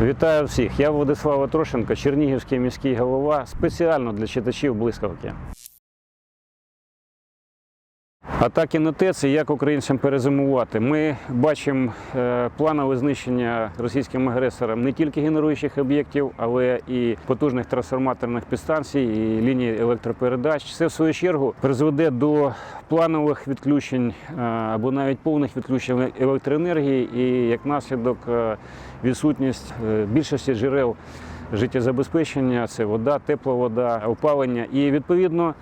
Вітаю всіх! Я Владислав Трошенко, Чернігівський міський голова, спеціально для читачів блискавки. Атаки на ТЕЦ і як українцям перезимувати. Ми бачимо е, планове знищення російським агресором не тільки генеруючих об'єктів, але і потужних трансформаторних підстанцій, і ліній електропередач. Це в свою чергу призведе до планових відключень е, або навіть повних відключень електроенергії, і як наслідок е, відсутність більшості джерел життєзабезпечення це вода, тепла вода, опалення. І відповідно.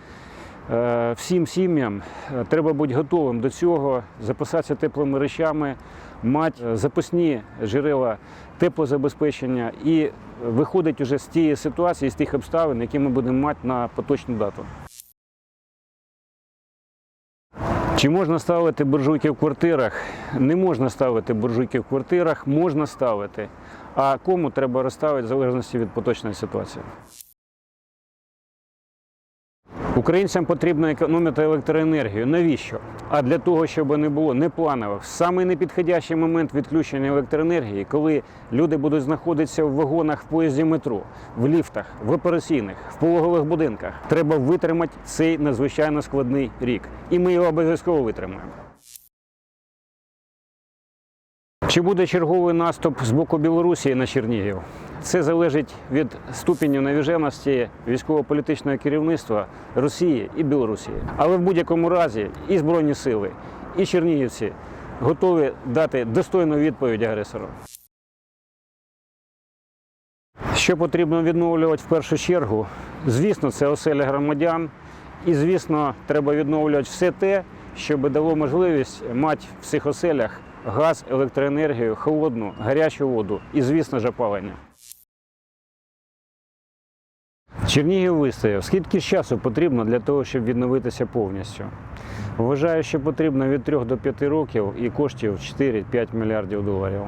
Е, Всім сім'ям е, треба бути готовим до цього, запасатися теплими речами, мати е, запасні джерела теплозабезпечення і виходить уже з тієї ситуації, з тих обставин, які ми будемо мати на поточну дату. Чи можна ставити буржуйки в квартирах? Не можна ставити буржуйки в квартирах, можна ставити. А кому треба розставити в залежності від поточної ситуації. Українцям потрібно економити електроенергію. Навіщо? А для того, щоб не було непланових, в самий непідходящий момент відключення електроенергії, коли люди будуть знаходитися в вагонах в поїзді метро, в ліфтах, в операційних, в пологових будинках, треба витримати цей надзвичайно складний рік. І ми його обов'язково витримаємо. Чи буде черговий наступ з боку Білорусі на Чернігів? Це залежить від ступеню навіженості військово-політичного керівництва Росії і Білорусі. Але в будь-якому разі і Збройні сили, і чернігівці готові дати достойну відповідь агресору. Що потрібно відновлювати в першу чергу? Звісно, це оселя громадян. І, звісно, треба відновлювати все те, що би дало можливість мати в цих оселях газ, електроенергію, холодну, гарячу воду і, звісно ж, опалення. Чернігів вистояв. Скільки часу потрібно для того, щоб відновитися повністю? Вважаю, що потрібно від 3 до 5 років і коштів 4-5 мільярдів доларів.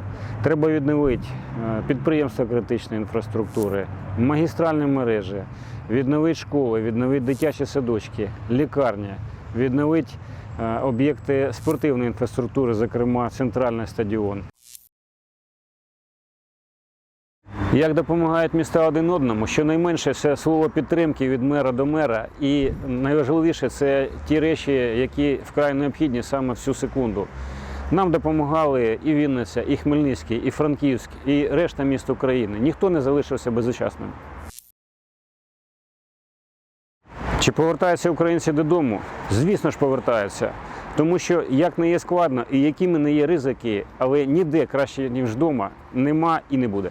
Треба відновити е, підприємства критичної інфраструктури, магістральні мережі, відновити школи, відновити дитячі садочки, лікарні, відновити е, об'єкти спортивної інфраструктури, зокрема центральний стадіон. Як допомагають міста один одному, щонайменше це слово підтримки від мера до мера, і найважливіше це ті речі, які вкрай необхідні саме в цю секунду. Нам допомагали і Вінниця, і Хмельницький, і Франківськ, і решта міст України. Ніхто не залишився безучасним. Чи повертаються українці додому? Звісно ж, повертаються. Тому що як не є складно і якими не є ризики, але ніде краще ніж вдома, нема і не буде.